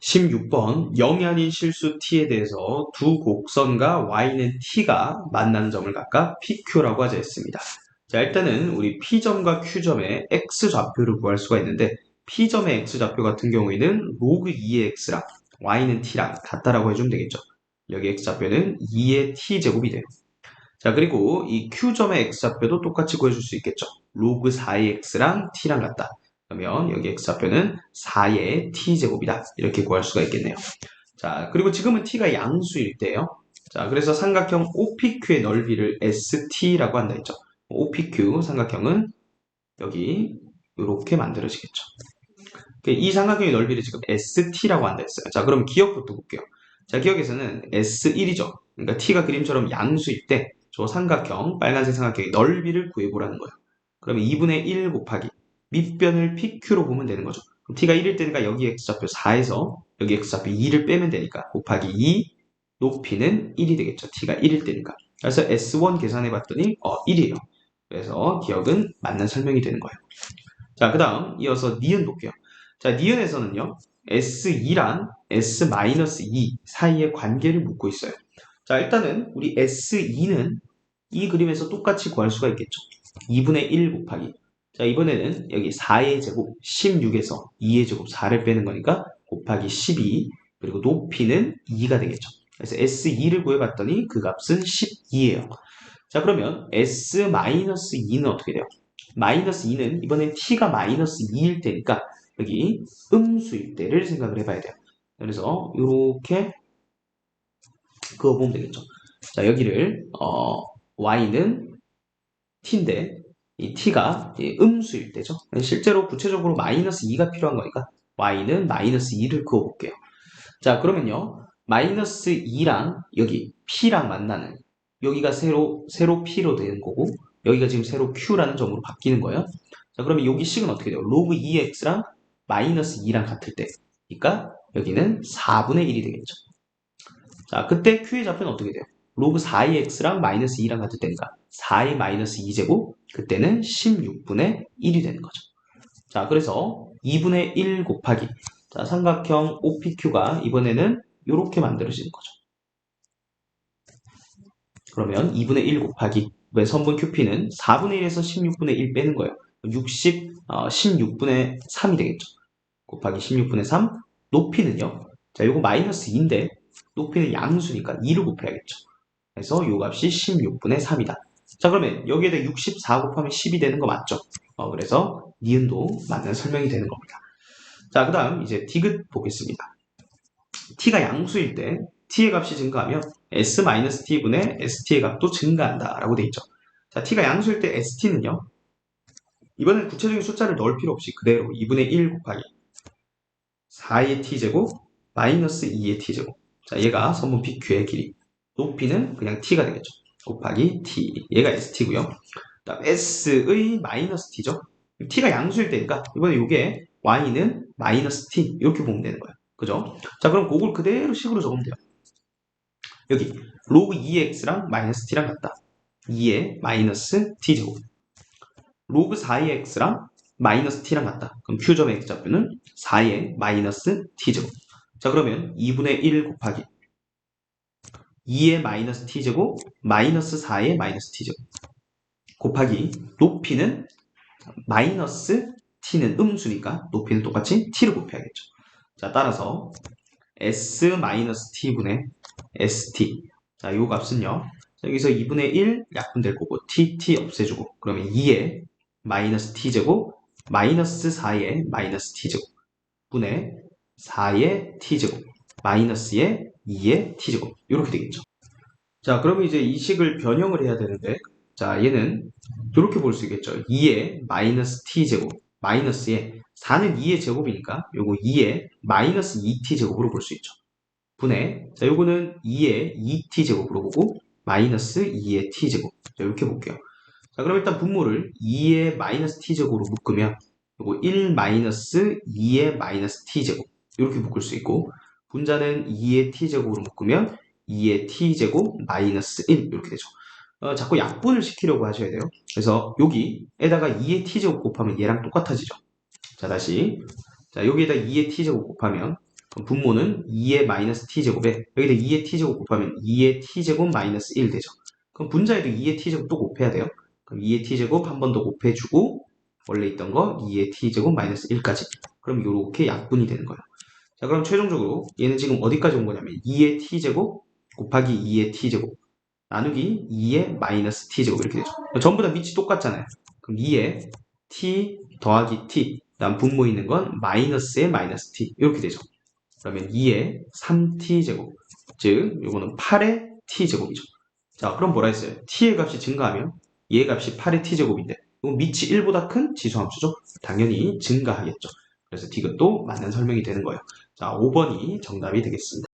16번 0이 아닌 실수 t에 대해서 두 곡선과 y는 t가 만나는 점을 각각 pq라고 하자 했습니다. 자 일단은 우리 p점과 q점의 x좌표를 구할 수가 있는데 p점의 x좌표 같은 경우에는 로그 2의 x랑 y는 t랑 같다라고 해주면 되겠죠. 여기 x좌표는 2의 t제곱이 돼요. 자 그리고 이 q점의 x좌표도 똑같이 구해줄 수 있겠죠. 로그 4의 x랑 t랑 같다. 그러면 여기 x좌표는 4의 t제곱이다. 이렇게 구할 수가 있겠네요. 자, 그리고 지금은 t가 양수일 때예요. 자, 그래서 삼각형 OPQ의 넓이를 ST라고 한다 했죠. OPQ 삼각형은 여기 이렇게 만들어지겠죠. 이 삼각형의 넓이를 지금 ST라고 한다 했어요. 자, 그럼 기억부터 볼게요. 자, 기억에서는 S1이죠. 그러니까 t가 그림처럼 양수일 때 저 삼각형, 빨간색 삼각형의 넓이를 구해보라는 거예요. 그러면 2분의 1 곱하기 밑변을 PQ로 보면 되는 거죠. T가 1일 때니까 여기 X좌표 4에서 여기 X좌표 2를 빼면 되니까 곱하기 2 높이는 1이 되겠죠. T가 1일 때니까. 그래서 S1 계산해 봤더니 어 1이에요. 그래서 기억은 맞는 설명이 되는 거예요. 자, 그 다음 이어서 니은 볼게요. 자, 니은에서는요. S2랑 S-2 사이의 관계를 묻고 있어요. 자, 일단은 우리 S2는 이 그림에서 똑같이 구할 수가 있겠죠. 2분의 1 곱하기 자, 이번에는 여기 4의 제곱 16에서 2의 제곱 4를 빼는 거니까 곱하기 12 그리고 높이는 2가 되겠죠. 그래서 S2를 구해봤더니 그 값은 12예요. 자, 그러면 S-2는 어떻게 돼요? 마이너스 2는 이번엔 t가 마이너스 2일 때니까 여기 음수일 때를 생각을 해봐야 돼요. 그래서 이렇게 그어 보면 되겠죠. 자, 여기를 어, y는 t인데 이 t가 음수일 때죠. 실제로 구체적으로 마이너스 2가 필요한 거니까 y는 마이너스 2를 그어볼게요. 자 그러면요. 마이너스 2랑 여기 p랑 만나는 여기가 세로, 세로 p로 되는 거고 여기가 지금 세로 q라는 점으로 바뀌는 거예요. 자 그러면 여기 식은 어떻게 돼요? 로그 2x랑 마이너스 2랑 같을 때 그러니까 여기는 4분의 1이 되겠죠. 자 그때 q의 좌표는 어떻게 돼요? 로그 4x랑 마이너스 2랑 같을 때니까 4의 마이너스 2제곱 그때는 16분의 1이 되는 거죠. 자 그래서 2분의 1 곱하기 자 삼각형 OPQ가 이번에는 이렇게 만들어지는 거죠. 그러면 2분의 1 곱하기 왜 선분 QP는 4분의 1에서 16분의 1 빼는 거예요. 60, 어, 16분의 3이 되겠죠. 곱하기 16분의 3 높이는요. 자 이거 마이너스 2인데 높이는 양수니까 2를 곱해야겠죠. 그래서 요 값이 16분의 3이다. 자 그러면 여기에다 64 곱하면 10이 되는 거 맞죠? 어, 그래서 니은도 맞는 설명이 되는 겁니다. 자 그 다음 이제 디귿 보겠습니다. t가 양수일 때 t의 값이 증가하면 s-t분의 st의 값도 증가한다 라고 돼 있죠. 자 t가 양수일 때 st는요. 이번엔 구체적인 숫자를 넣을 필요 없이 그대로 2분의 1 곱하기 4의 t제곱 마이너스 2의 t제곱 자 얘가 선분 PQ의 길이 높이는 그냥 t가 되겠죠. 곱하기 t 얘가 st고요. 그다음 s의 마이너스 t죠. t가 양수일 때니까 이번에 이게 y는 마이너스 t 이렇게 보면 되는 거예요. 그죠? 자 그럼 그걸 그대로 식으로 적으면 돼요. 여기 로그 2x랑 마이너스 t랑 같다. 2의 마이너스 t제곱 로그 4의 x랑 마이너스 t랑 같다. 그럼 q점의 x좌표는 4의 마이너스 t제곱 자 그러면 2분의 1 곱하기 2의 마이너스 t제곱 마이너스 4의 마이너스 t제곱 곱하기 높이는 마이너스 t는 음수니까 높이는 똑같이 t를 곱해야겠죠. 자 따라서 s-t분의 st 자, 요 값은요. 여기서 2분의 1 약분될 거고 t, t 없애주고 그러면 2의 마이너스 t제곱 마이너스 4의 마이너스 t제곱 분의 4의 t제곱 마이너스의 2의 t제곱 이렇게 되겠죠. 자 그러면 이제 이 식을 변형을 해야 되는데 자 얘는 이렇게 볼 수 있겠죠. 2의 마이너스 t제곱 마이너스의 4는 2의 제곱이니까 요거 2의 마이너스 2t 제곱으로 볼 수 있죠. 분의 자 요거는 2의 2t 제곱으로 보고 마이너스 2의 t 제곱 자 이렇게 볼게요. 자 그럼 일단 분모를 2의 마이너스 t 제곱으로 묶으면 요거 1 마이너스 2의 마이너스 t 제곱 이렇게 묶을 수 있고 분자는 2의 t제곱으로 묶으면 2의 t제곱 마이너스 1 이렇게 되죠. 어, 자꾸 약분을 시키려고 하셔야 돼요. 그래서 여기에다가 2의 t제곱 곱하면 얘랑 똑같아지죠. 자 다시 자 여기에다 2의 t제곱 곱하면 분모는 2의 마이너스 t제곱에 여기다 2의 t제곱 곱하면 2의 t제곱 마이너스 1 되죠. 그럼 분자에도 2의 t제곱 또 곱해야 돼요. 그럼 2의 t제곱 한 번 더 곱해주고 원래 있던 거 2의 t제곱 마이너스 1까지 그럼 이렇게 약분이 되는 거예요. 자 그럼 최종적으로 얘는 지금 어디까지 온 거냐면 2의 t제곱 곱하기 2의 t제곱 나누기 2의 마이너스 t제곱 이렇게 되죠. 전부 다 밑이 똑같잖아요. 그럼 2의 t 더하기 t 다음 분모 있는 건 마이너스의 마이너스 t 이렇게 되죠. 그러면 2의 3t제곱 즉 요거는 8의 t제곱이죠. 자 그럼 뭐라 했어요? t의 값이 증가하면 얘 값이 8의 t제곱인데 이건 밑이 1보다 큰 지수함수죠. 당연히 증가하겠죠. 그래서 디귿도 맞는 설명이 되는 거예요. 자 5번이 정답이 되겠습니다.